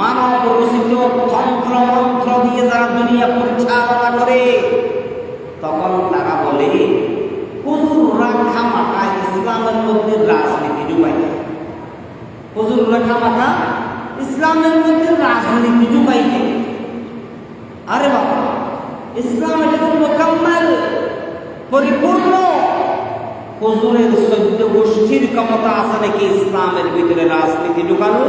মানব রচিত তন্ত্র মন্ত্র দিয়ে যারা দুনিয়া পরিচালনা করে, তখন তারা বলে, হুজুররা খামাকা ইসলামের মধ্যে রাজনীতি ঢুকাই হুজুররা খামাকা ইসলামের মধ্যে রাজনীতি ঢুকাই আরে বাবা, ইসলাম এটা মোকাম্মেল, পরিপূর্ণ। হুজুরের সদ্য গোষ্ঠীর ক্ষমতা আছে নাকি ইসলামের ভিতরে রাজনীতি ঢুকানো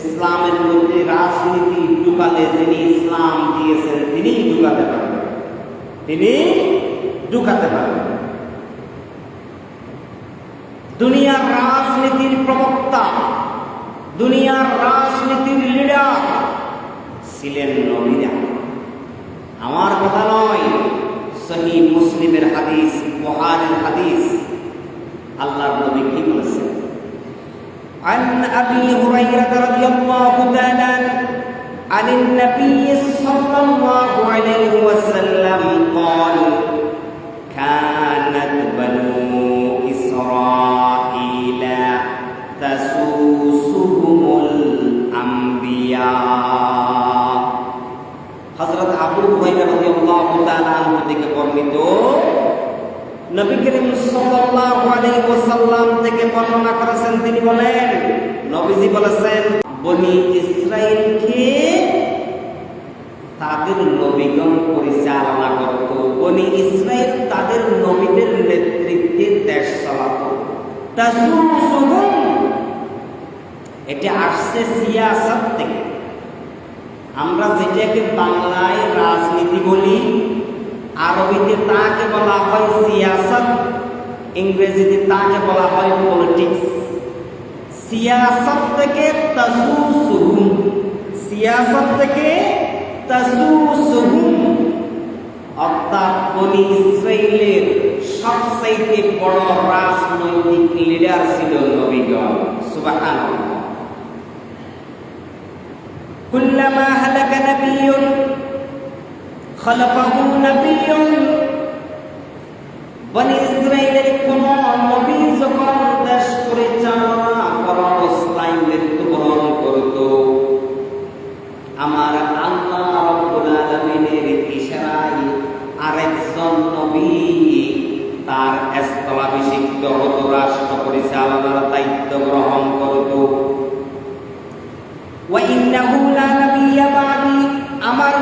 ইসলামের মধ্যে রাজনীতি ঢুকালে যিনি ইসলাম দিয়েছেন তিনি ঢুকাতে পারবেন। তিনি ঢুকাতে পারবেন। দুনিয়ার রাজনীতির প্রবক্তা, দুনিয়ার রাজনীতির লিডার ছিলেন নবীরা আমার কথা নয়, সহি মুসলিমের হাদিস বহারের হাদিস, আল্লাহর নবী কি বলেছেন? عن ابي هريره رضي الله تعالى عن النبي صلى الله عليه وسلم قال كانت بنو اسرائيل تسوسهم الانبياء হযরত আবু হুরায়রা রাদিয়াল্লাহু তাআলা আনহু থেকে বর্ণিত নবী করিম সাল্লাল্লাহু আলাইহি ওয়াসাল্লাম থেকে বর্ণনা করেছেন তিনি বলেন, নবীজি বলেছেন, বনি ইসরাইলকে তাদের নবীগণ পরিচালনা করত। বনি ইসরাইল তাদের নবীদের নেতৃত্বে দেশ চালাত। এটা আসছে সিয়াসত থেকে, আমরা যেটাকে বাংলায় রাজনীতি বলি, আরবিতে তাকে বলা হয় সিয়াসত, ইংরেজিতে তাকে বলা হয় পলিটিক্স। সিয়াসত থেকে তাসুসুহুম সিয়াসত থেকে তাসুসুহুম অর্থাৎ বনি ইসরায়েলের সবচাইতে বড় রাজনৈতিক লিডার ছিল নবীগণ সুবহানাল্লাহ كلما هلك نبي خلفه نبي বনি ইসরায়েলের কোন আমার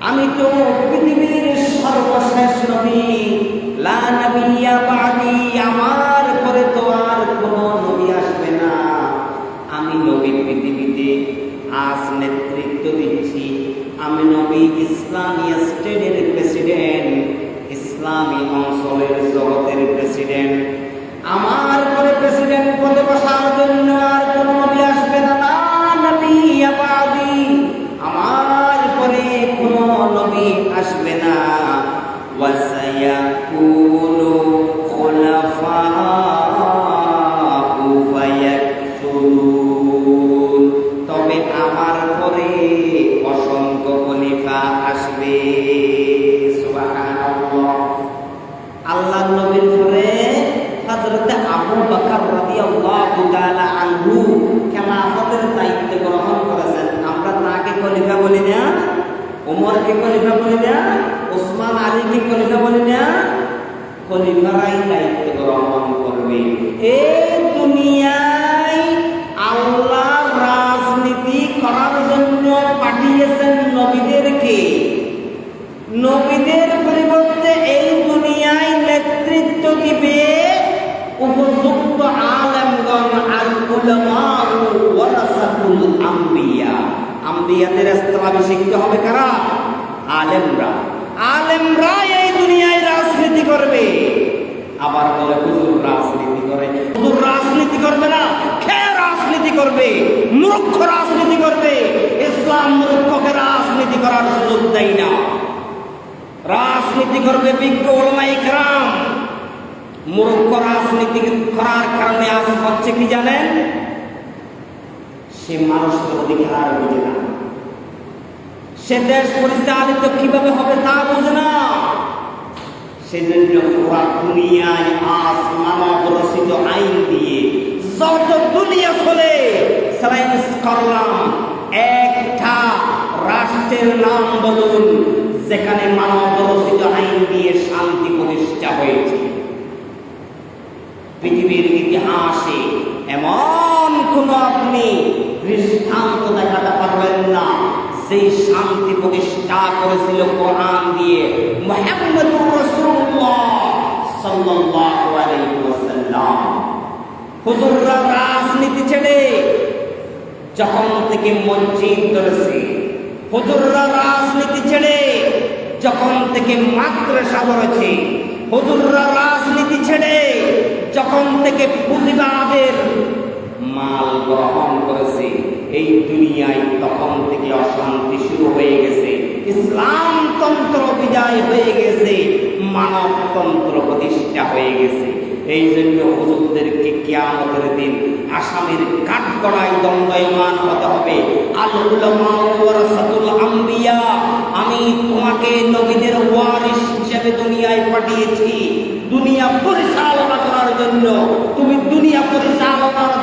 আমি নবী। লা নাবিয়্যা বাদি, আমার পরে তো আর কোনো নবী আসবে না। আমি পৃথিবীতে আজ নেতৃত্ব আমি নবী ইসলামী জগতের প্রেসিডেন্ট আমার পরে প্রেসিডেন্ট ওমরকে খলিফা বলে না ওসমান আলীকে খলিফা বলে না খলিফারাই দায়িত্ব গ্রহণ করবে। এই আম্বিয়াদের স্থলাভিষিক্ত হবে কারা? আলেমরা। আলেমরা এই দুনিয়ায় রাজনীতি করবে। আবার বলে হুজুর রাজনীতি করে। হুজুর রাজনীতি করবে না কে রাজনীতি করবে, মূর্খ রাজনীতি করবে। ইসলাম মূর্খকে রাজনীতি করার সুযোগ দেয় না। রাজনীতি করবে বিজ্ঞ ওলমাই কেরাম মূর্খ রাজনীতি করার কারণে আজ হচ্ছে কি জানেন? সে মানুষের অধিকার বুঝে না। সে দেশ পরিচালিত কীভাবে হবে তা বুঝে না। সেজন্য পুরা দুনিয়ায় আজ মানব রচিত আইন দিয়ে যত দুনিয়া চলে চ্যালেঞ্জ করলাম একটা রাষ্ট্রের নাম বলুন, যেখানে মানব রচিত আইন দিয়ে শান্তি প্রতিষ্ঠা হয়েছে। পৃথিবীর ইতিহাসে এমন কোন আপনি দৃষ্টান্ত দেখাতে পারবেন না সেই শান্তি প্রতিষ্ঠা করেছিল কোরআন দিয়ে মোহাম্মদুর রাসূলুল্লাহ সাল্লাল্লাহু আলাইহি ওয়াসাল্লাম। হুজুররা রাজনীতি ছেড়ে যখন থেকে মসজিদ করেছে হুজুররা রাজনীতি ছেড়ে যখন থেকে মাদ্রাসা করেছে হুজুররা রাজনীতি ছেড়ে যখন থেকে পুঁজিবাদের মাল গ্রহণ করেছে, এই দুনিয়ায় তখন থেকে অশান্তি শুরু হয়ে গেছে। ইসলাম তন্ত্র বিদায় হয়ে গেছে, মানবতন্ত্র প্রতিষ্ঠা হয়ে গেছে। এই জন্য হুজুরদেরকে কিয়ামতের দিন আসামের কাঠগড়ায় দণ্ডায়মান হতে হবে। আম্বিয়া, আমি তোমাকে নবীদের ওয়ারিস হিসেবে দুনিয়ায় পাঠিয়েছি। দুনিয়া পরিচালনা করার জন্য তুমি দুনিয়া পরিচালনার